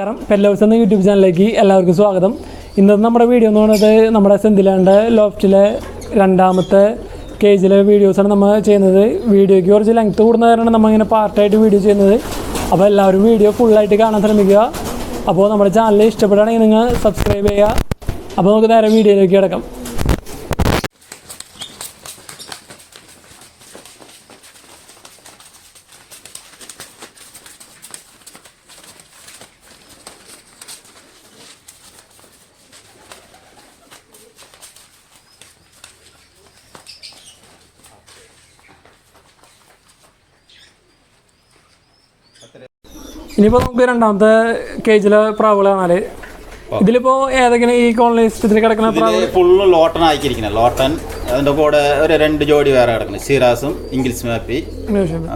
നമസ്കാരം. പെല്ലോസ് എന്ന യൂട്യൂബ് ചാനലിലേക്ക് എല്ലാവർക്കും സ്വാഗതം. ഇന്നത്തെ നമ്മുടെ വീഡിയോ എന്ന് പറയുന്നത് നമ്മുടെ സെന്തിലാണ്ട് ലോഫ്റ്റിലെ രണ്ടാമത്തെ കേജിലെ വീഡിയോസാണ് നമ്മൾ ചെയ്യുന്നത്. വീഡിയോയ്ക്ക് കുറച്ച് ലെങ്ത് കൂടുന്ന കാരണം നമ്മൾ ഇങ്ങനെ പാർട്ടായിട്ട് വീഡിയോ ചെയ്യുന്നത്. അപ്പോൾ എല്ലാവരും വീഡിയോ ഫുള്ളായിട്ട് കാണാൻ ശ്രമിക്കുക. അപ്പോൾ നമ്മുടെ ചാനൽ ഇഷ്ടപ്പെടുകയാണെങ്കിൽ നിങ്ങൾ സബ്സ്ക്രൈബ് ചെയ്യുക. അപ്പോൾ നമുക്ക് നേരെ വീഡിയോയിലേക്ക് കിടക്കാം. ഇനിയിപ്പോൾ നമുക്ക് രണ്ടാമത്തെ കേജിലെ പ്രാവുകൾ കാണാൽ. ഇതിലിപ്പോ ഏതെങ്കിലും ഈ കോളനി സിസ്റ്റത്തിൽ കിടക്കുന്ന പ്രാവ് ഫുള്ള് ലോട്ടൺ ആക്കിയിരിക്കുന്നത് ലോട്ടൺ അതിന്റെ കൂടെ ഒരു രണ്ട് ജോഡി വേറെ കിടക്കുന്നത് സിറാസും ഇംഗ്ലീഷ് മാപ്പി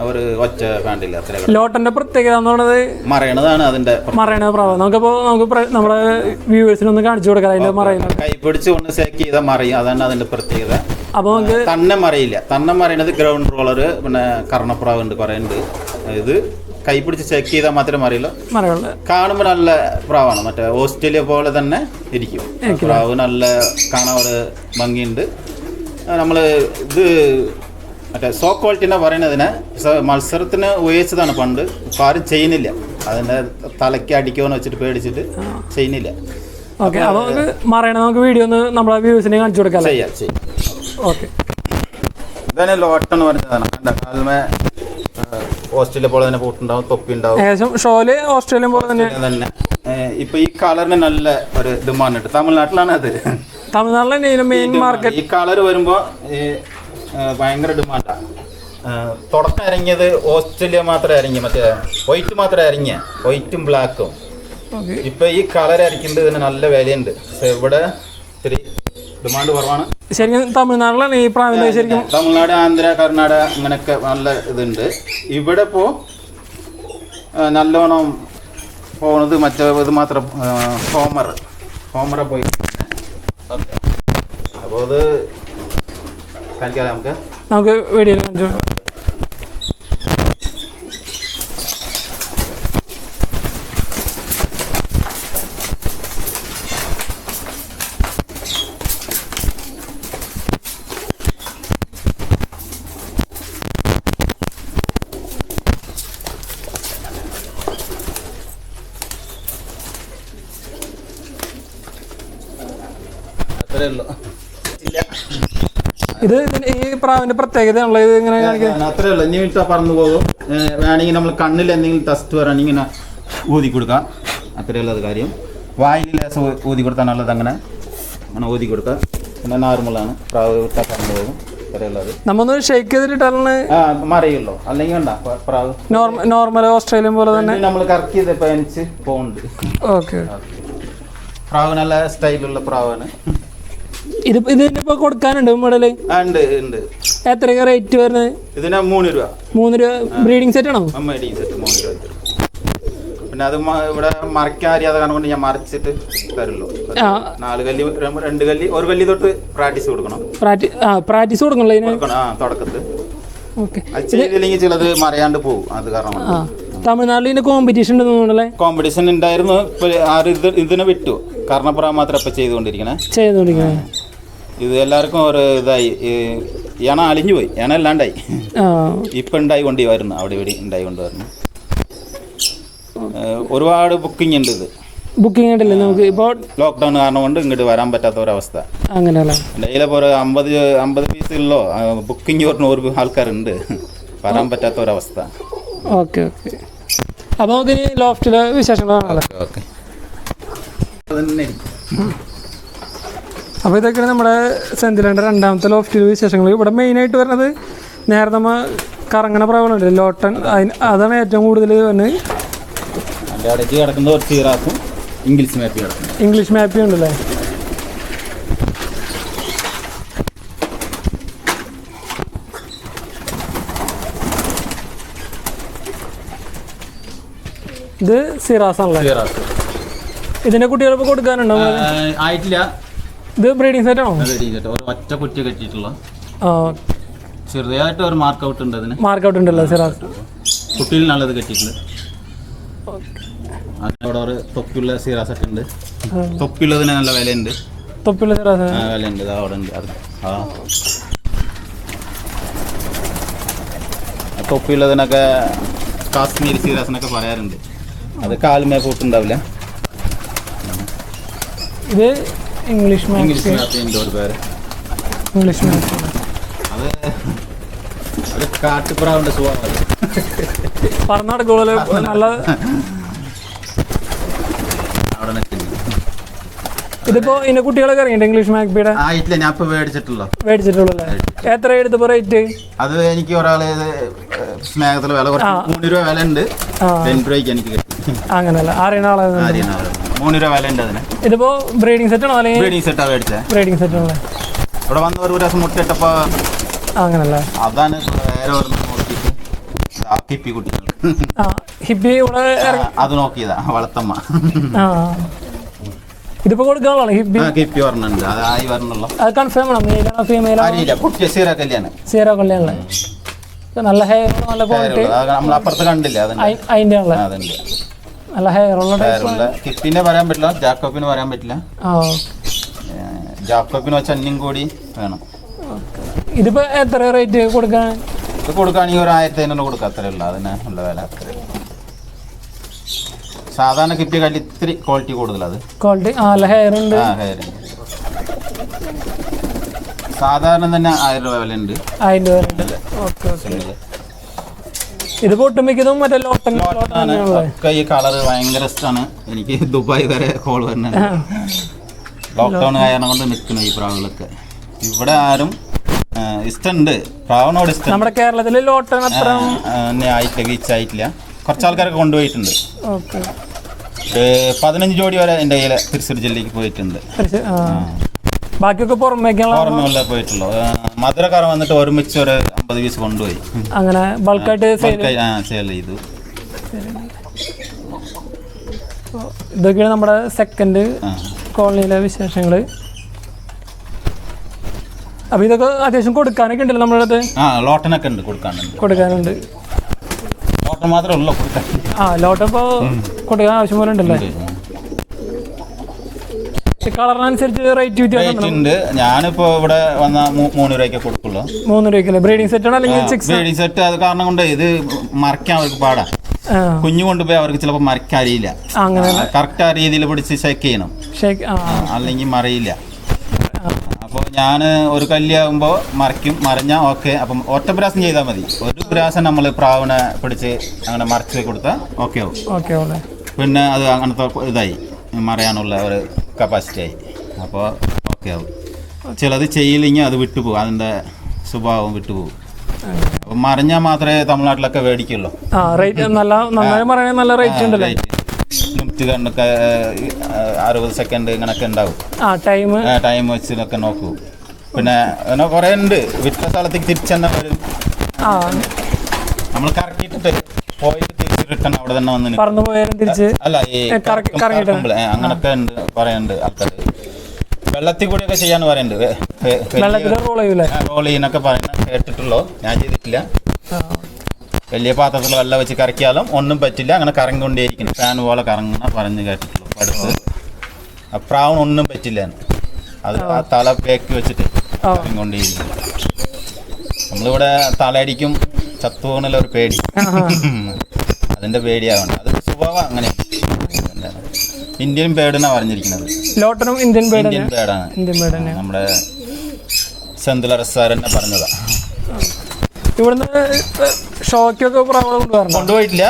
ഒരു ഒറ്റ പാണ്ടില്ല ലോട്ടന്റെ പ്രത്യേകത എന്ന് പറയുന്നത് മറയണതാണ് അതിന്റെ മറയണ പ്രാവ്. നമുക്കിപ്പോൾ നമുക്ക് നമ്മുടെ വ്യൂവേഴ്സിന് ഒന്ന് കാണിച്ചു കൊടുക്കാം അതിന്റെ മറയുന്നത് കൈ പിടിച്ച് കൊണ്ട് സേക്ക് ചെയ്താൽ മറിയും. അതാണ് അതിന്റെ പ്രത്യേകത. അപ്പോൾ നമുക്ക് തന്നെ മറിയില്ല. തന്നെ മറിയണത് ഗ്രൗണ്ട് റോളർ പിന്നെ കർണപ്രാവ് ഉണ്ട് പറയുന്നുണ്ട് ഇത് കൈ പിടിച്ച് ചെക്ക് ചെയ്താൽ മാത്രമേ മറിയുള്ളൂ. മറകളുടെ കാണുമ്പോൾ നല്ല പ്രാവാണ്. മറ്റേ ഓസ്ട്രേലിയ പോലെ തന്നെ ഇരിക്കും. പ്രാവ് നല്ല കാണാൻ ഒരു ഭംഗിയുണ്ട്. നമ്മൾ ഇത് മറ്റേ സോ ക്വാളിറ്റിനെ പറയുന്നതിന് മത്സരത്തിന് ഉപയോഗിച്ചതാണ് പണ്ട്. ഇപ്പം ആരും ചെയ്യുന്നില്ല. അതിന്റെ തലയ്ക്ക് അടിക്കുമെന്ന് വെച്ചിട്ട് പേടിച്ചിട്ട് ചെയ്യുന്നില്ല. ഓക്കെ അപ്പോൾ മറയണ നമുക്ക് വീഡിയോ ഒന്ന് നമ്മളെ വ്യൂസിനെ കാണിച്ചു കൊടുക്കാം ചെയ്യാം ചെയ്യാം. ഓക്കെ. ഇതന്നെ ലോട്ടൺ പറഞ്ഞതാണ് കാൽമേ ഓസ്ട്രേലിയ പോലെ തന്നെ പൂട്ടുണ്ടാവും തൊപ്പി ഉണ്ടാവും ഏകദേശം ഷോൽ ഓസ്ട്രേലിയ പോലെ തന്നെ. തന്നെ. ഇപ്പൊ ഈ കളറിന് നല്ല ഒരു ഡിമാൻഡ് ഉണ്ട് തമിഴ്നാട്ടിലാണ് അത്. തമിഴ്നാട്ടിൽ തന്നെ മെയിൻ മാർക്കറ്റ് ഈ കളർ വരുമ്പോ ഭയങ്കര ഡിമാൻഡാ തുടക്കം ഇറങ്ങിയത് ഓസ്ട്രേലിയ മാത്രമേ ഇറങ്ങി മറ്റേ വൈറ്റ് മാത്രമേ ഇറങ്ങിയ. വൈറ്റും ബ്ലാക്കും ഇപ്പൊ ഈ കളർ ഇറക്കുന്നത് ഇതിന് നല്ല വിലയുണ്ട്. പക്ഷെ ഇവിടെ ഇത്തിരി ഡിമാൻഡ് കുറവാണ്. ശരിക്കും തമിഴ്നാട്ടിലാണ് ഈ പ്രാവിന്റെ ശരിക്കും? തമിഴ്നാട് ആന്ധ്ര കർണാടക അങ്ങനെയൊക്കെ നല്ല ഇതുണ്ട്. ഇവിടെ ഇപ്പോ ആ, നല്ലോണം പോണത് മറ്റേ ഇത് മാത്രം ഹോമർ. ഹോമറെ പോയി. അപ്പോൾ അത് കാണിക്കാം നമുക്ക്? നമുക്ക് വീഡിയോയിൽ കാണിച്ചു കൊടുക്കാം അത്രേ ഉള്ളൂ ഇല്ല. ഇത് ഈ പ്രാവിന്റെ പ്രത്യേകത ഉള്ളത് ഇങ്ങനെ അത്രേ ഉള്ളൂ. ഇനി ഇട്ടാ പറന്നു പോകും. വേണമെങ്കിൽ നമ്മൾ കണ്ണിൽ എന്തെങ്കിലും ടെസ്റ്റ് വരാണെങ്കിൽ ഇങ്ങനെ ഊതി കൊടുക്കാം. അത്രേ ഉള്ളത് കാര്യം. വായിൽ ലേസം ഊതി കൊടുത്താൽ നല്ലത് അങ്ങനെ. അങ്ങനെ ഊതി കൊടുക്കാം പിന്നെ നോർമലാണ് പ്രാവ് വിട്ടാൽ പറന്നു പോകും. നമ്മൊന്ന് ഷെയ്ക്ക് ചെയ്തിട്ടാണ് മറിയുള്ളൂ. അല്ലെങ്കിൽ നോർമൽ ഓസ്ട്രേലിയൻ പോലെ തന്നെ? നമ്മൾ കറക്റ്റ് ചെയ്ത് പനിച്ച് പോകുന്നുണ്ട് ഓക്കെ. പ്രാവ് നല്ല സ്റ്റൈലുള്ള പ്രാവാണ്. ഇത് ഇതിനിപ്പോ കൊടുക്കാനുണ്ട് മോഡൽ? എത്രയൊക്കെ റേറ്റ് വരുന്നത്? ഇതിന് മൂന്ന് രൂപ. മൂന്ന് രൂപ ബ്രീഡിംഗ് സെറ്റ് ആണോ? ഡി സെറ്റ് മൂന്ന് രൂപ. പിന്നെ അത് ഇവിടെ മറിക്കാൻ അറിയാതെ കാരണം ഞാൻ മറിച്ചിട്ട് തരുള്ളൂ. നാല് കല്ലി രണ്ട് കല്ലി ഒരു കല്ലി തൊട്ട് പ്രാക്ടീസ് കൊടുക്കണം. പ്രാക്ടീസ് കൊടുക്കണം ആ തുടക്കത്ത് ഓക്കെ. അത് ചെയ്തില്ലെങ്കിൽ ചിലത് മറിയാണ്ട് പോകും അത് കാരണം തമിഴ്നാട്ടിൽ ഇതിന്റെ കോമ്പറ്റീഷൻ ഉണ്ടെന്ന് കോമ്പറ്റീഷൻ ഉണ്ടായിരുന്നു ആരും ഇതിനെ വിട്ടു. കർണപ്പുറ മാത്രം ഇപ്പൊ ചെയ്തുകൊണ്ടിരിക്കണേ. ചെയ്തോണ്ടിരിക്കുന്നത് ഇത് എല്ലാവർക്കും ഒരു ഇതായി. ഇണ അലിഞ്ഞു പോയി ഇണ അല്ലാണ്ടായി ഇപ്പം ഉണ്ടായി കൊണ്ട് വരുന്നു. അവിടെ ഇവിടെ ഉണ്ടായി കൊണ്ട് വരുന്നു ഒരുപാട് ബുക്കിംഗ് ഉണ്ട് ഇത്. ബുക്കിംഗ് ഉണ്ടല്ലേ? നമുക്ക് ഇപ്പോൾ ലോക്ക്ഡൗൺ കാരണം കൊണ്ട് ഇങ്ങോട്ട് വരാൻ പറ്റാത്ത ഒരവസ്ഥ അങ്ങനെയല്ലേ ഡെയിലപ്പോൾ ഒരു അമ്പത് അമ്പത് പീസുകളിലോ ബുക്കിംഗ് പറഞ്ഞ ഒരു ആൾക്കാരുണ്ട്. വരാൻ പറ്റാത്ത ഒരവസ്ഥ ഓക്കെ ഓക്കെ. അപ്പോൾ നമുക്ക് ഇനി ലോഫ്റ്റിലെ വിശേഷങ്ങളാണല്ലോ ഓക്കെ ഓക്കെ. അപ്പോൾ ഇതൊക്കെയാണ് നമ്മുടെ സെന്തിലന്റെ രണ്ടാമത്തെ ലോഫ്റ്റിലെ വിശേഷങ്ങൾ. ഇവിടെ മെയിനായിട്ട് വരുന്നത് നേരെ നമ്മൾ കറങ്ങണ പ്രാവളുണ്ട് ലോട്ടൺ അതിന് അതാണ് ഏറ്റവും കൂടുതൽ ഇംഗ്ലീഷ് മാപ്പി ഇംഗ്ലീഷ് മാപ്പി ഉണ്ടല്ലേ? ഇത് സിറാസ്. ആണല്ലേ ഇതിന്റെ കുട്ടികൾക്ക് കൊടുക്കാനുണ്ടോ? ആയിട്ടില്ല. ഇത് ബ്രീഡിംഗ് സെറ്റ് ആണോ? ഒറ്റ കുറ്റി കെട്ടിയിട്ടുള്ള. ചെറുതായിട്ട് ഒരു മാർക്ക് ഔട്ട് ഉണ്ട് അതിന്. മാർക്ക് ഔട്ട് ഉണ്ടല്ലോ സിറാസ് കുട്ടിയിൽ നല്ലത് കെട്ടിയിട്ടുണ്ട്. ഓക്കേ അതിനവിടെ ഒരു തൊപ്പിയുള്ള സീറാ ഒക്കെ ഉണ്ട്. തൊപ്പിയുള്ളതിന് നല്ല വിലയുണ്ട്. തൊപ്പിയുള്ള ചെറാസ് ആ വിലയുണ്ട്. അവിടെ ഉണ്ട്. അത്. ആ. തൊപ്പിയുള്ളതിനൊക്കെ കാശ്മീരി സീറാസിനൊക്കെ പറയാറുണ്ട്. അത് കാലുമേ കൂട്ടുണ്ടാവില്ല ഇത് ഇംഗ്ലീഷ് ഇംഗ്ലീഷ് മാത്സ് ഉണ്ട് ഒരു പേര് ഇംഗ്ലീഷ് മാത്സ് അത് സ്വഭാവം. അത്. പറഞ്ഞ നടക്കുള്ളൂ നല്ല അവിടെ നിൽക്കുന്നു. ഇതിപ്പോ ഇതിന്റെ കുട്ടികളൊക്കെ ഇറങ്ങിയിട്ട് ഇംഗ്ലീഷ് മാക്ബിയുടെ ആയിട്ടില്ല ഞാൻ ഇപ്പൊ മേടിച്ചിട്ടുള്ളൂ മേടിച്ചിട്ടുള്ളൂ അല്ലേ എത്ര എടുത്തപ്പോ റേറ്റ് അത് എനിക്ക് ഒരാൾ സ്നേഹത്തിൽ വില കുറച്ച് ആ. മൂന്ന് രൂപ വില ഉണ്ട് ആ രൂപയ്ക്ക് എനിക്ക് കിട്ടി. അങ്ങനല്ല. അറിയണ ആളാണ് ആര്യൻ ആൾ. മൂന്ന് രൂപ വില ഉണ്ട് അതിന്. ഇതിപ്പോ ബ്രീഡിംഗ് സെറ്റ് ആണോ അല്ലെങ്കിൽ ബ്രീഡിംഗ് സെറ്റാ മേടിച്ചത് ബ്രീഡിംഗ് സെറ്റ് ആണല്ലേ? ഇവിടെ വന്ന് ഒരു ദിവസം മുട്ടിട്ടപ്പോ അങ്ങനല്ലേ? അതാണ് വേറെ ഒരെണ്ണം നോക്കിയിട്ട് കുട്ടി കുട്ടികൾ. ആ ഹിപ്പി ഇവിടെ അത് നോക്കിയതാ വളത്തമ്മ. ആ. ഇതിപ്പോ കൊടുക്കാനുള്ളതാണ് ഹിപ്പി? ആ കിപ്പി ഒരെണ്ണുണ്ട് അത് ആയി വരണല്ലോ അത് കൺഫേം ആണോ? മെയിലാണോ ഫീമെയിലാണോ അറിയില്ല കുട്ടി സീറോ കല്യാണം. സീറോ കൊല്ലയാണല്ലേ നല്ല ഹെയർ നല്ല ക്വാളിറ്റി നമ്മൾ അപ്പുറത്ത് കണ്ടില്ല അതിന്റെ. ഉള്ള ടൈപ്പ് കിപ്പിനെ പറയാൻ പറ്റില്ല ജാക്കോപ്പിന് പറയാൻ പറ്റില്ല. ആ ഏഹ് ജാക്കോപ്പിന് വെച്ച് അന്യം കൂടി വേണം. ഇതിപ്പോ എത്ര റേറ്റ് കൊടുക്കാൻ? ഇത് കൊടുക്കുകയാണെങ്കിൽ ഒരു ആയിരത്തി അഞ്ഞൂറ് കൊടുക്കുക അത്രേ ഉള്ളൂ. അതിന് ഉള്ള വില അത്രേ ഉള്ളൂ. സാധാരണ കിട്ടിയ കല്ല് ഇത്തിരി ക്വാളിറ്റി കൂടുതലത് ക്വാളിറ്റി ആ നല്ല ഹെയർ ഉണ്ട്. ആ ഹെയർ സാധാരണ തന്നെ ആയിരം രൂപ വില ഉണ്ട് ആയിരം രൂപ ഓക്കെ ഓക്കെ. ഇത് പൊട്ടുമിക്കതും മറ്റേ ലോട്ടൻ ഈ കളർ ഭയങ്കര ഇഷ്ടമാണ്. എനിക്ക് ദുബായ് വരെ കോൾ വരുന്നുണ്ട് ലോക്ക്ഡൗൺ കാരണം കൊണ്ട് നിൽക്കുന്നു ഈ പ്രാവുകളൊക്കെ. ഇവിടെ ആരും ഇഷ്ടമുണ്ട് പ്രാവണോട് ഇഷ്ടം. നമ്മുടെ കേരളത്തിൽ ലോട്ടൻ അത്ര ആയിട്ടില്ല റീച്ച് ആയിട്ടില്ല കുറച്ച് ആൾക്കാരൊക്കെ കൊണ്ടുപോയിട്ടുണ്ട്. പതിനഞ്ച് ജോഡി വരെ എന്റെ കയ്യിൽ തൃശ്ശൂർ ജില്ലയ്ക്ക് പോയിട്ടുണ്ട്. ബാക്കിയൊക്കെ പുറമേക്കുള്ള പോയിട്ടുള്ളൂ. ആ, മധുരക്കാരൻ വന്നിട്ട് ഒരുമിച്ച് ഒരു അമ്പത് പീസ് കൊണ്ടുപോയി. അങ്ങനെ ബൾക്കായിട്ട് സെയിൽ ചെയ്തു. ഇതൊക്കെയാണ് നമ്മുടെ സെക്കൻഡ് കോളനിയിലെ വിശേഷങ്ങൾ അപ്പൊ ഇതൊക്കെ അത്യാവശ്യം കൊടുക്കാനൊക്കെ ഉണ്ടല്ലോ നമ്മുടെ അടുത്ത്? ആ ലോട്ടനൊക്കെ ഉണ്ട് കൊടുക്കാനുണ്ട്. കൊടുക്കാനുണ്ട്. ലോട്ടൻ മാത്രമേ ഉള്ളൂ കൊടുക്കാൻ. ആ ലോട്ടൻ ഇപ്പോൾ കൊടുക്കാൻ ആവശ്യം പോലെ ഉണ്ടല്ലേ? കളറിനനുസരിച്ച് റേറ്റ് വ്യത്യാസം റേറ്റ് ഉണ്ട്? ഞാനിപ്പോ ഇവിടെ വന്ന മൂന്ന് രൂപയ്ക്ക് കൊടുക്കുള്ളൂ. മൂന്ന് രൂപയ്ക്ക് ബ്രീഡിംഗ് സെറ്റ് ആണോ അല്ലെങ്കിൽ ബ്രീഡിംഗ് സെറ്റ് അത് കാരണം കൊണ്ട് ഇത് മറക്കാൻ അവർക്ക് പാടാ. കുഞ്ഞു കൊണ്ടുപോയി അവർക്ക് ചിലപ്പോൾ മറിക്കാൻ അറിയില്ല. അങ്ങനെ കറക്റ്റ് ആ രീതിയിൽ പിടിച്ച് ഷേക്ക് ചെയ്യണം. അല്ലെങ്കിൽ മറിയില്ല. അപ്പോൾ ഞാൻ ഒരു കല്യാകുമ്പോൾ മറിക്കും മറിഞ്ഞാൽ ഓക്കെ അപ്പം ഒറ്റ പ്രാവശ്യം ചെയ്താൽ മതി. ഒരു പ്രാവശ്യം നമ്മൾ പ്രാവിനെ പിടിച്ച് അങ്ങനെ മറിച്ച് കൊടുത്താൽ ഓക്കെ ആവും. പിന്നെ അത് അങ്ങനത്തെ ഇതായി മറിയാനുള്ള ഒരു കപ്പാസിറ്റി ആയി. അപ്പോൾ ഓക്കെ ആവും ചിലത് ചെയ്യില്ലെങ്കിൽ അത് വിട്ടുപോകും. അതിന്റെ സ്വഭാവം വിട്ടുപോകും. അപ്പം മറിഞ്ഞാൽ മാത്രമേ തമിഴ്നാട്ടിലൊക്കെ മേടിക്കുള്ളൂ ആ റേറ്റ് നല്ല നന്നായി നല്ല റേറ്റ് ഉണ്ടല്ലേ? നൂറ്റി കണ്ടൊക്കെ അറുപത് സെക്കൻഡ് ഇങ്ങനൊക്കെ ഉണ്ടാവും. ആ ടൈം ടൈം വെച്ചിട്ടൊക്കെ നോക്കൂ. പിന്നെ അങ്ങനെ കുറേ ഉണ്ട്. വിറ്റ സ്ഥലത്തേക്ക് തിരിച്ചെന്നെ വരും. നമ്മൾ കറക്കിയിട്ടിട്ട് പോയിട്ട് റിട്ടേൺ അവിടെ തന്നെ വന്ന്. പറന്നു പോയാലും തിരിച്ച് അല്ല ഈ ഉണ്ട് പറയുന്നുണ്ട് ആൾക്കാർ വെള്ളത്തിൽ കൂടിയൊക്കെ ചെയ്യാന്ന് പറയുന്നുണ്ട് റോൾ ചെയ്യൂലേ? ആ, റോൾ ചെയ്യുന്നൊക്കെ പറയുന്ന കേട്ടിട്ടുള്ളൂ? ഞാൻ ചെയ്തിട്ടില്ല. വലിയ പാത്രത്തിൽ വെള്ളം വെച്ച് കറക്കിയാലും ഒന്നും പറ്റില്ല. അങ്ങനെ കറങ്ങിക്കൊണ്ടേയിരിക്കുന്നു. ഫാൻ പോലെ കറങ്ങണ പറഞ്ഞ് കേട്ടിട്ടുള്ളൂ അടുത്ത് പ്രാവൺ ഒന്നും പറ്റില്ല. അത് ആ. തല പേക്കി വെച്ചിട്ട്. കറങ്ങിക്കൊണ്ടേയിരിക്കും നമ്മളിവിടെ തലയടിക്കും ചത്തുപോകണല്ലോ ഒരു പേടി. അതിന്റെ പേടിയാവണം അത് സ്വഭാവം അങ്ങനെ. ഇന്ത്യൻ പേടെന്നാ പറഞ്ഞിരിക്കുന്നത്. ലോട്ടനും ഇന്ത്യൻ ഇന്ത്യൻ പേടാണ്. ഇന്ത്യൻ നമ്മുടെ സെന്തുല സാർ തന്നെ പറഞ്ഞതാ. ഇവിടുന്ന് ഷോക്കൊക്കെ പ്രാവ് കൊണ്ടുവരണം? കൊണ്ടുപോയിട്ടില്ല.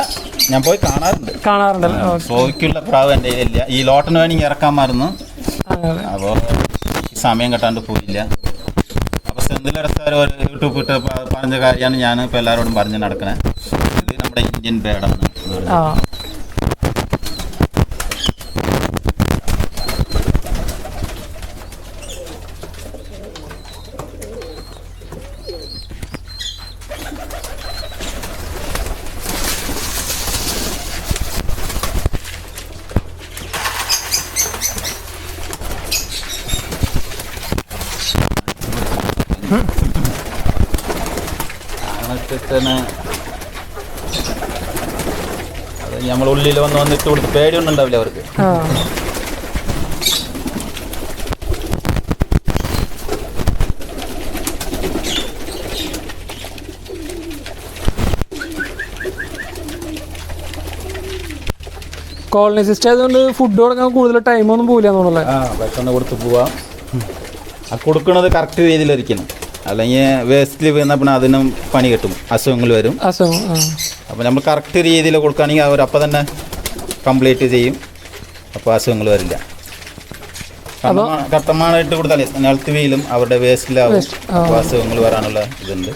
ഞാൻ പോയി കാണാറുണ്ട്. കാണാറുണ്ടല്ലോ ഓക്കെ. ഷോയ്ക്കുള്ള പ്രാവ് എന്റെ കയ്യിലില്ല. ഈ ലോട്ടന് വേണമെങ്കിൽ ഇറക്കാൻ അങ്ങനെ അപ്പോൾ സമയം കിട്ടാണ്ട് പോയില്ല. അപ്പോൾ സെന്തുല ഒരു യൂട്യൂബ് ഇട്ട് പറഞ്ഞ കാര്യമാണ് ഞാൻ ഇപ്പോൾ എല്ലാവരോടും പറഞ്ഞ് നടക്കണേ. ഇത് നമ്മുടെ ഇന്ത്യൻ പേടാണ്. ആ അങ്ങനത്തെ തന്നെ അത് നമ്മൾ ഉള്ളിൽ വന്ന് വന്നിട്ട് കൊടുത്ത് പേടിയൊന്നും ഉണ്ടാവില്ല അവർക്ക്. കോളനി സിസ്റ്റം ആയതുകൊണ്ട് ഫുഡ് കൊടുക്കാൻ കൂടുതൽ ടൈമൊന്നും പോകില്ല എന്നുള്ളത് ആ ഭക്ഷണം കൊടുത്ത് പോവാം. ആ കൊടുക്കുന്നത് കറക്റ്റ് രീതിയിലിരിക്കണം അല്ലെങ്കിൽ വേസ്റ്റിൽ വീണ പിന്നെ അതിനും പണി കിട്ടും. അസുഖങ്ങൾ വരും. അസുഖം അപ്പോൾ നമ്മൾ കറക്റ്റ് രീതിയിൽ കൊടുക്കുകയാണെങ്കിൽ അവർ അപ്പം തന്നെ കംപ്ലീറ്റ് ചെയ്യും. അപ്പോൾ അസുഖങ്ങൾ വരില്ല. കട്ടമാ- കട്ടമാണായിട്ട് കൊടുത്താൽ നിലത്ത് വീലും അവരുടെ വേസ്റ്റിലാവും അപ്പോൾ അസുഖങ്ങൾ വരാനുള്ള ഇതുണ്ട്.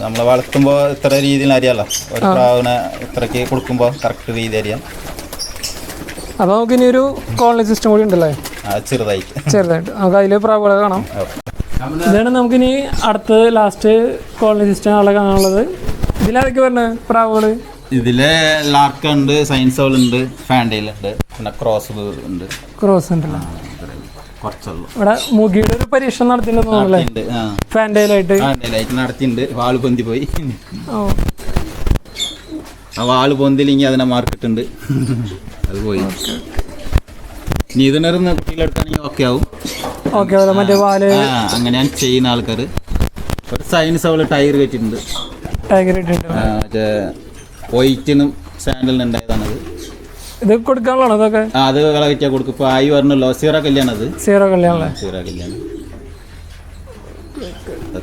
നമ്മൾ വളർത്തുമ്പോൾ ഇത്ര രീതിയിൽ അറിയാമല്ലോ ഒരു പ്രാവിനെ ഇത്രയ്ക്ക് കൊടുക്കുമ്പോൾ കറക്റ്റ് രീതി അറിയാം. അപ്പോൾ നമുക്ക് ഇനി ഒരു കോളനി സിസ്റ്റം കൂടി ഉണ്ടല്ലേ? ചെറുതായിട്ട് ചെറുതായിട്ട്. നമുക്ക് അതിൽ പ്രാവുകളെ കാണാം. ഇതാണ് നമുക്കിനി അടുത്ത് ലാസ്റ്റ് കോളനി സിസ്റ്റം ആളെ കാണാനുള്ളത്. ഇതിലാരൊക്കെ പറഞ്ഞത് പ്രാവുകൾ ഇതിൽ ലാർക്ക ഉണ്ട് സയൻസ് ഹോൾ ഉണ്ട് ഫാൻഡയിൽ ഉണ്ട് പിന്നെ ക്രോസ് ഉണ്ട്. ക്രോസ് ഉണ്ടല്ലോ കുറച്ചുള്ളൂ. ഇവിടെ മുഖിയുടെ ഒരു പരീക്ഷണം നടത്തിയിട്ടുണ്ടെന്ന് തോന്നുന്നല്ലേ ഉണ്ട് ആ. ഫാൻഡയിലായിട്ട്. ഫാൻഡയിലായിട്ട് നടത്തിയിട്ടുണ്ട്. വാൾ പൊന്തി പോയി. ആ വാൾ പൊന്തില്ലെങ്കിൽ അതിനെ മാർക്കറ്റുണ്ട് അത് പോയി. ഇനി ഇതിനൊരു കുട്ടികളെടുത്താണെങ്കിൽ ഓക്കെ ആവും. മറ്റേ ആ അങ്ങനെയാണ് ചെയ്യുന്ന ആൾക്കാർ ഒരു സയൻസ് അവൾ ടയർ കെട്ടിട്ടുണ്ട് ടയർ ഇട്ടിട്ടുണ്ട് ആ, മറ്റേ വൈറ്റിനും സാൻഡലിനും ഉണ്ടായതാണത്. ഇത് കൊടുക്കാനുള്ളതാണ് ഇതൊക്കെ ആ അത് കളകറ്റിയാൽ കൊടുക്കും. ഇപ്പൊ ആയി പറഞ്ഞല്ലോ സീറോ കല്യാണം അത് സീറോ കല്യാണം സീറ കല്യാണം.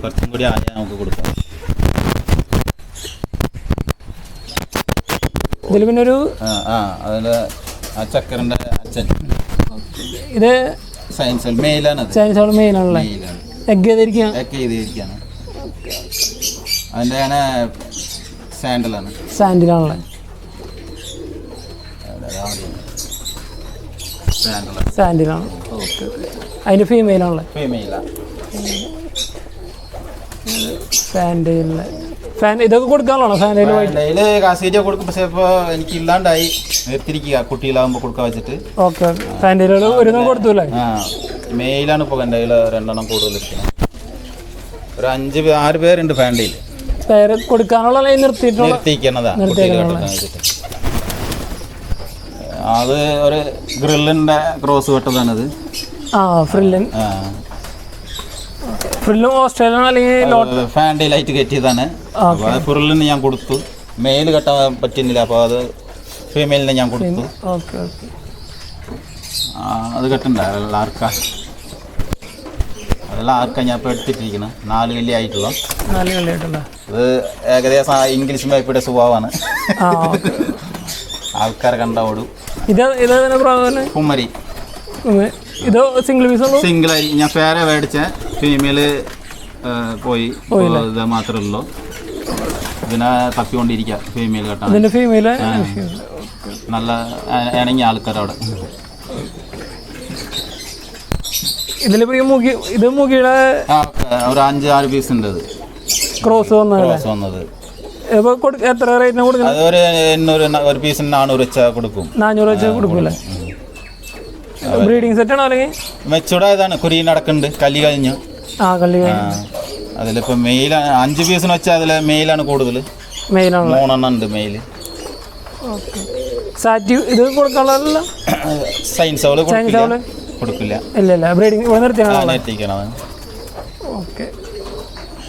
കുറച്ചും കൂടി ആയാൽ നമുക്ക് കൊടുക്കാം. ഇതിൽ പിന്നെ ഒരു ആ ആ അതിന്റെ ആ ചക്കറിന്റെ അച്ഛൻ. ഇത് സയൻസ് മെയിലാണത് ചൈനീസ് അവിടെ മെയിൻ ആണല്ലേ? മെയിലാണ് എഗ് ചെയ്തിരിക്കുകയാണ്. എഗ് ചെയ്തിരിക്കുകയാണ് അതിന്റെ ആണ്. സാൻഡലാണ് സാൻഡിലാണല്ലേ സാൻഡലാണ് ഓക്കെ അതിന് ഫീമെയിൽ ആണല്ലേ? ഫീമെയിലാണ് ഫാൻഡയിലെ ഫാൻ ഇതൊക്കെ കൊടുക്കാനുള്ളോ ഫാൻ വൈറ്റ് ഡെയിലി കാസേരിയ കൊടുക്കും പക്ഷേ ഇപ്പോൾ എനിക്ക് ഇല്ലാണ്ടായി നിർത്തിരിക്കുക കുട്ടികളാകുമ്പോ കൊടുക്കാൻ വെച്ചിട്ട്. ഓക്കെ ഫാൻഡയിൽ ഒരു ദിവസം കൊടുത്തു ആ. മെയിലാണ് ഇപ്പോൾ എന്റെ കയ്യിൽ രണ്ടെണ്ണം കൂടുതൽ ഇരിക്കുന്നത് ഒരു അഞ്ച് പേ- ആറ് പേരുണ്ട് ഫാൻഡിയിൽ പേര് കൊടുക്കാനുള്ള അല്ലെങ്കിൽ നിർത്തിയിട്ടുള്ള നിർത്തിയിരിക്കുന്നതാ കുട്ടികൾ കെട്ടുന്നത് വെച്ചിട്ട്. അത് ഒരു ഗ്രില്ലിന്റെ ക്രോസ് കെട്ടതാണത്. ആ ഫ്രില്ലൻ ആ. ഫ്രില്ലും ഓസ്ട്രേലിയൻ അല്ലെങ്കിൽ ഫാൻഡി ലൈറ്റ് കെട്ടിയതാണ് ഫുള്ളിന് ഞാൻ കൊടുത്തു. മെയിൽ കെട്ടാൻ പറ്റുന്നില്ല അപ്പോൾ അത് ഫീമെയിലിന് ഞാൻ കൊടുത്തു. ഓക്കെ ഓക്കെ ആ, അത് കെട്ടണ്ട ആർക്ക. അതെല്ലാം ആർക്കാ ഞാൻ ഇപ്പോൾ എടുത്തിട്ടിരിക്കുന്നത് നാല് കല്ലി ആയിട്ടുള്ള. നാല് കളിയായിട്ടുണ്ടോ അത് ഏകദേശം ആ ഇംഗ്ലീഷ് വായ്പയുടെ സ്വഭാവമാണ്. ആൾക്കാരെ കണ്ട ഓടും. ഇത് ഇത് കുമ്മരി ഇത് സിംഗിൾ പീസ് സിംഗിൾ ആയി ഞാൻ ഫേരെ മേടിച്ച. ഫീമെയിൽ പോയി? ഇത് മാത്രമേ ഉള്ളൂ ഇതിനെ തപ്പിക്കൊണ്ടിരിക്കുക ഫീമെയിൽ കേട്ടോ ഫീമെയിൽ നല്ല ഇണങ്ങിയ ആൾക്കാരവിടെ. ഇതിലിപ്പോ ഈ മുഖി ഇത് മുഖിയുടെ ഒരു അഞ്ച് ആറ് പീസ് ഉണ്ട് അത് ക്രോസ് വന്നതല്ലേ ക്രോസ് വന്നത്. എത്ര റേറ്റിന് കൊടുക്കണം? അത് ഒരു എണ്ണൂറ് ഒരു പീസിന് നാനൂറ് വെച്ച കൊടുക്കും. നാനൂറ് വെച്ച കൊടുക്കൂലേ ബ്രീഡിംഗ് സെറ്റ് ആണോ അല്ലെങ്കിൽ? മെച്ചൂടായതാണ് കുരി നടക്കുന്നുണ്ട്. കല്ലി കഴിഞ്ഞു. ആ കള്ളി ആ അതിലിപ്പോൾ മെയിലാണ് അഞ്ച് പീസിന് വെച്ചാൽ അതിലെ മെയിലാണ് കൂടുതൽ. മെയിലാണ് മൂന്നെണ്ണം ഉണ്ട് മെയിൽ ഓക്കെ. സാറ്റ് ഇത് കൊടുക്കാനുള്ളതല്ല സയൻസ് അവൾ കൊടുക്കില്ല. അവൾ കൊടുക്കില്ല. ഇല്ല ഇല്ല. ബ്രീഡിംഗ് ഇവിടെ നിർത്തിയാണോ ഓക്കെ.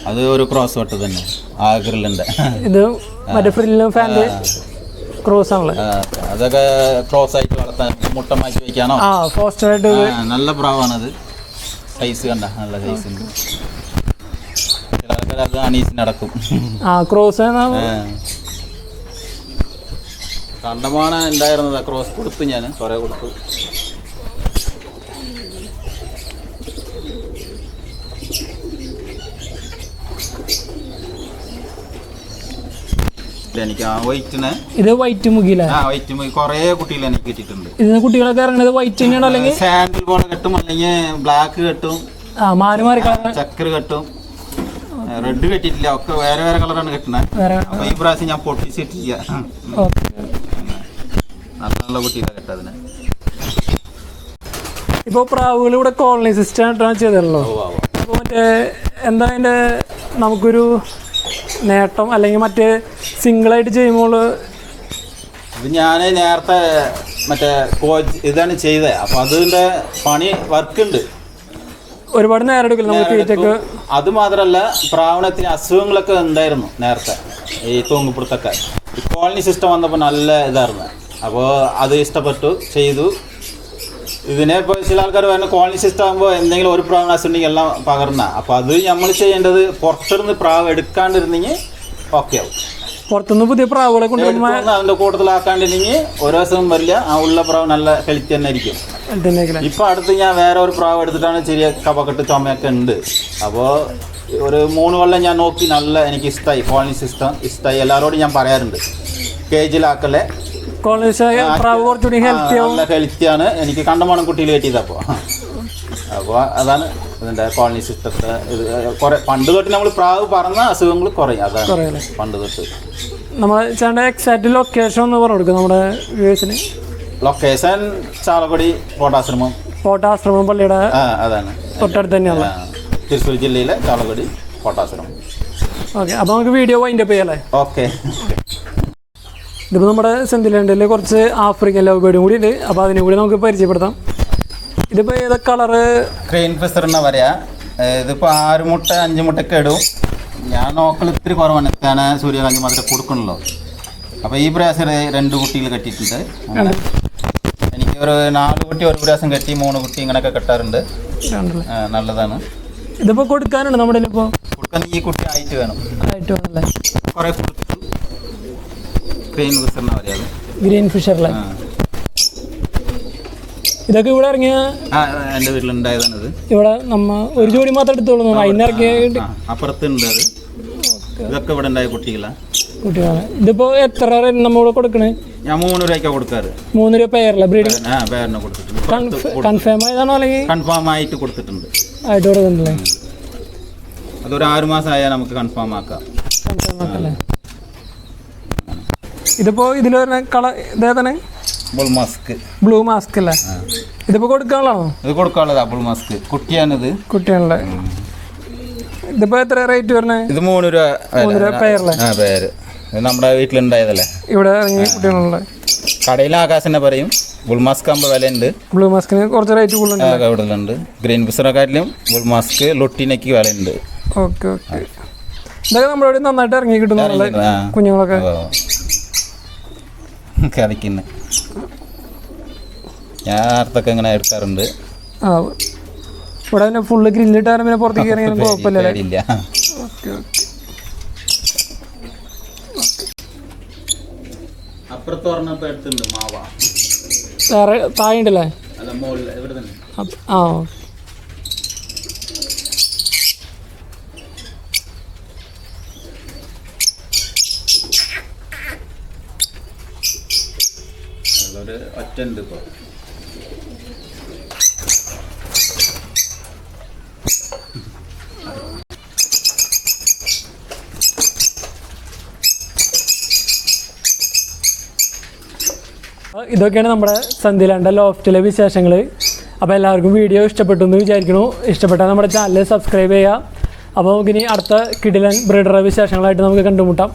അത് ഒരു ക്രോസ് വട്ട് തന്നെ. ആ ഗ്രില്ലിന്റെ ഇത് മറ്റേ ഫ്രില്ലും ഫാന്റെ ക്രോസ് ആണല്ലോ? അതൊക്കെ ക്രോസ് ആയിട്ട് വളർത്താൻ മുട്ട മാറ്റി വെക്കാനോ? ആ ഫോസ്റ്റർ ആയിട്ട് നല്ല പ്രാവാണത്. സൈസ് കണ്ട നല്ല സൈസ് ഉണ്ട്. അണീസ് നടക്കും. ആ ക്രോസ് കണ്ടമാണ് ഉണ്ടായിരുന്നത് ക്രോസ് കൊടുത്തു ഞാൻ കുറേ കൊടുത്തു. എനിക്ക്. ആ വൈറ്റിന് ഇത് വൈറ്റ് മുഖിയിലെ ആ വൈറ്റ് കുറേ കുട്ടികൾ എനിക്ക് കിട്ടിയിട്ടുണ്ട്. ഇതിന് കുട്ടികളൊക്കെ ഇറങ്ങുന്നത് വൈറ്റ് തന്നെയാണോ അല്ലെങ്കിൽ? സാൻഡിൽ പോലെ കെട്ടും അല്ലെങ്കിൽ ബ്ലാക്ക് കെട്ടും. ആ മാറി മാറി കളർ. ചക്കർ കെട്ടും. റെഡ് കെട്ടിയിട്ടില്ല ഒക്കെ വേറെ വേറെ കളറാണ് കെട്ടുന്നത് വേറെ അപ്പൊ ഈ പ്രാവശ്യം ഞാൻ പൊട്ടിച്ചിട്ടില്ല നല്ല നല്ല കുട്ടികളെ കെട്ടതിന് ഇപ്പോൾ പ്രാവുകൾ ഇവിടെ കോളനി സിസ്റ്റം ആയിട്ടാണ് ചെയ്തല്ലോ. അപ്പോൾ മറ്റേ എന്താ അതിന്റെ നമുക്കൊരു നേട്ടം അല്ലെങ്കിൽ മറ്റ് സിംഗിളായിട്ട് ചെയ്യുമ്പോൾ ഞാൻ നേരത്തെ മറ്റേ കോച്ച് ഇതാണ് ചെയ്തത് അപ്പോൾ അതിന്റെ പണി വർക്ക് ഉണ്ട് ഒരുപാട് നേരം എടുക്കില്ല നമുക്ക് അത് മാത്രമല്ല പ്രാവണത്തിന് അസുഖങ്ങളൊക്കെ ഉണ്ടായിരുന്നു നേരത്തെ ഈ തൂങ്ങുപിടുത്തൊക്കെ കോളനി സിസ്റ്റം വന്നപ്പോൾ നല്ല ഇതായിരുന്നു. അപ്പോൾ അത് ഇഷ്ടപ്പെട്ടു ചെയ്തു. ഇതിനെ ഇപ്പോൾ ചില ആൾക്കാർ പറയുന്ന കോളനി സിസ്റ്റം ആകുമ്പോൾ എന്തെങ്കിലും ഒരു പ്രാവണ ഉണ്ടെങ്കിൽ എല്ലാം പകർന്ന. അപ്പോൾ അത് നമ്മൾ ചെയ്യേണ്ടത് പുറത്തുനിന്ന് പ്രാവ് എടുക്കാണ്ടിരുന്നെങ്കിൽ ഓക്കെ ആവും. പുറത്തുനിന്ന് പുതിയ പ്രാവുകളെ കൊണ്ടുവരുമ്പോൾ അതിന്റെ കൂട്ടത്തിലാക്കാണ്ടിരുന്നെങ്കിൽ ഓരോ ദിവസവും വരില്ല ആ ഉള്ള പ്രാവ് നല്ല ഹെൽത്തി തന്നെ ആയിരിക്കും ഇപ്പം അടുത്ത് ഞാൻ വേറെ ഒരു പ്രാവ് എടുത്തിട്ടാണ് ചെറിയ കപക്കെട്ട് ചുമയൊക്കെ ഉണ്ട്. അപ്പോൾ ഒരു മൂന്ന് കൊല്ലം ഞാൻ നോക്കി നല്ല എനിക്ക് ഇഷ്ടമായി കോളനി സിസ്റ്റം ഇഷ്ടമായി എല്ലാവരോടും ഞാൻ പറയാറുണ്ട് കേജിലാക്കല്ലേ പ്രാവ് കുറച്ചുകൂടി ഹെൽത്തി ആവും. നല്ല ഹെൽത്തിയാണ് എനിക്ക് കണ്ടമാണം കുട്ടിയിൽ കയറ്റിയത് അപ്പോൾ അപ്പോൾ അതാണ് ഇതിന്റെ കോളനി സിസ്റ്റത്തെ ഇത്. കുറെ പണ്ട് തൊട്ട് നമ്മൾ പ്രാവ് പറഞ്ഞ അസുഖങ്ങൾ കുറയും. അതാണ് പണ്ട് തൊട്ട്. നമ്മളെ ചേട്ടന്റെ എക്സാക്ട് ലൊക്കേഷൻ ഒന്ന് പറഞ്ഞു കൊടുക്കും നമ്മുടെ വ്യൂവേഴ്സിന് ലൊക്കേഷൻ ചാലക്കുടി കോട്ടാശ്രമം. കോട്ടാശ്രമം പള്ളിയുടെ അതാണ്. തൊട്ടടുത്ത് തന്നെയാണ്? തൃശ്ശൂർ ജില്ലയിലെ ചാലക്കുടി കോട്ടാശ്രമം. ഓക്കെ അപ്പോൾ നമുക്ക് വീഡിയോ വൈൻഡപ്പ് അപ്പ് ചെയ്യാല്ലേ ഓക്കെ ഇതിപ്പോൾ നമ്മുടെ സെന്തിലാൻഡിൽ കുറച്ച് ആഫ്രിക്കൻ ലവ് ബേർഡും കൂടി ഉണ്ട്. അപ്പോൾ അതിനെ കൂടി നമുക്ക് പരിചയപ്പെടുത്താം. ഇതിപ്പോൾ ഏതാ കളറ് ക്രെയിൻ ഫിസർ എന്നാ പറയാ. ഇതിപ്പോൾ ഇതിപ്പോ ആറ് മുട്ട അഞ്ച് മുട്ടൊക്കെ ഇടും. ഞാൻ നോക്കൽ ഇത്തിരി കുറവാണ്. ഞാൻ സൂര്യകാന്തി മാത്രമേ കൊടുക്കണല്ലോ അപ്പോൾ ഈ പ്രാവശ്യം രണ്ട് കുട്ടികൾ കെട്ടിയിട്ടുണ്ട്. എനിക്ക് ഒരു നാല് കുട്ടി ഒരു പ്രാവശ്യം കെട്ടി മൂന്ന് കുട്ടി ഇങ്ങനെയൊക്കെ കെട്ടാറുണ്ട്. നല്ലതാണ്. ഇതിപ്പോൾ കൊടുക്കാനുണ്ട് നമ്മുടെ ഇപ്പോൾ കൊടുക്കാൻ ഈ കുട്ടി ആയിട്ട് വേണം. ആയിട്ട് വേണമല്ലേ കുറേ എന്നാ പറയാ ഗ്രീൻ ഫിഷർ. ഇതൊക്കെ ഇവിടെ ഇറങ്ങിയ ആ എന്റെ വീട്ടിലുണ്ടായതാണ് ഇത്. ഇവിടെ നമ്മ ഒരു ജോഡി മാത്രം എടുത്തോളൂ ഇതിപ്പോ അപ്പുറത്തുണ്ട് അത്. ഇതൊക്കെ ഇവിടെ ഉണ്ടായ കുട്ടികളാണ് കുട്ടികളാണ്. ഇതിപ്പോൾ എത്ര നമ്മളിവിടെ കൊടുക്കണേ? ഞാൻ മൂന്ന് രൂപയ്ക്ക് കൊടുക്കാറ്. മൂന്ന് രൂപ പേരല്ല ബ്രീഡിങ് ആ പേരിനെ കൊടുത്തിട്ടുണ്ട്. കൺഫേം ആയതാണോ അല്ലെങ്കിൽ കൺഫേം ആയിട്ട് കൊടുത്തിട്ടുണ്ട്. ആയിട്ട് കൊടുക്കുന്നുണ്ടല്ലേ? അതൊരു ആറ് മാസം ആയാൽ നമുക്ക് കൺഫേം ആക്കാം. കൺഫേം ആക്കല്ലേ ഇതിപ്പോൾ ഇതിൽ വരുന്ന കളർ ഇതേതന്നെ ബ്ലൂ മാസ്ക് ബ്ലൂ മാസ്ക് അല്ലേ? ഇതിപ്പോൾ കൊടുക്കാനുള്ളതാണോ? ഇത് കൊടുക്കാനുള്ളതാ ബ്ലൂ മാസ്ക് കുട്ടിയാണിത്. കുട്ടിയാണല്ലേ? ഇതിപ്പോൾ എത്ര റേറ്റ് വരുന്നത് ഇത് മൂന്ന് രൂപ. മൂന്ന് രൂപ പെയറല്ലേ ആ പേര് ഇത് നമ്മുടെ വീട്ടിലുണ്ടായതല്ലേ? ഇവിടെ ഇറങ്ങി കുട്ടികളുടെ കടയിൽ ആകാശനെ പറയും. ബുൾ മാസ്ക് ആകുമ്പോൾ വിലയുണ്ട്. ബ്ലൂ മാസ്കിന് കുറച്ച് റേറ്റ് കൂടുതലുണ്ട് കൂടുതലുണ്ട്. ഗ്രീൻ ഫിസറെക്കാട്ടിലും ബുൾ മാസ്ക് ലൊട്ടിനൊക്കെ വിലയുണ്ട്. Okay okay. ഇതൊക്കെ നമ്മുടെ നന്നായിട്ട് ഇറങ്ങി കിട്ടുന്നുണ്ടല്ലേ. കുഞ്ഞുങ്ങളൊക്കെ? കഥയ്ക്കുന്നു ഞാൻ നേരത്തൊക്കെ ഇങ്ങനെ എടുക്കാറുണ്ട്. ആ ഇവിടെ പിന്നെ ഫുള്ള് ഗ്രില്ലിട്ടാലും പിന്നെ പുറത്തേക്ക് ഇറങ്ങിയാലും കുഴപ്പമില്ല ഓക്കെ ഓക്കെ. വേറെ താഴെ ഉണ്ടല്ലേ? ആ മുകളിൽ ഇവിടെ തന്നെ അപ്പ- ആ ഒരു ഒറ്റ ഉണ്ട് ഇപ്പോൾ ഇതൊക്കെയാണ് നമ്മുടെ സന്ധ്യയിലാണ്ട ലോഫ്റ്റിലെ വിശേഷങ്ങൾ അപ്പോൾ എല്ലാവർക്കും വീഡിയോ ഇഷ്ടപ്പെട്ടു എന്ന് വിചാരിക്കണു ഇഷ്ടപ്പെട്ടാൽ നമ്മുടെ ചാനൽ സബ്സ്ക്രൈബ് ചെയ്യുക. അപ്പോൾ നമുക്കിനി അടുത്ത കിടിലൻ ബ്രീഡറെ വിശേഷങ്ങളായിട്ട് നമുക്ക് കണ്ടുമുട്ടാം.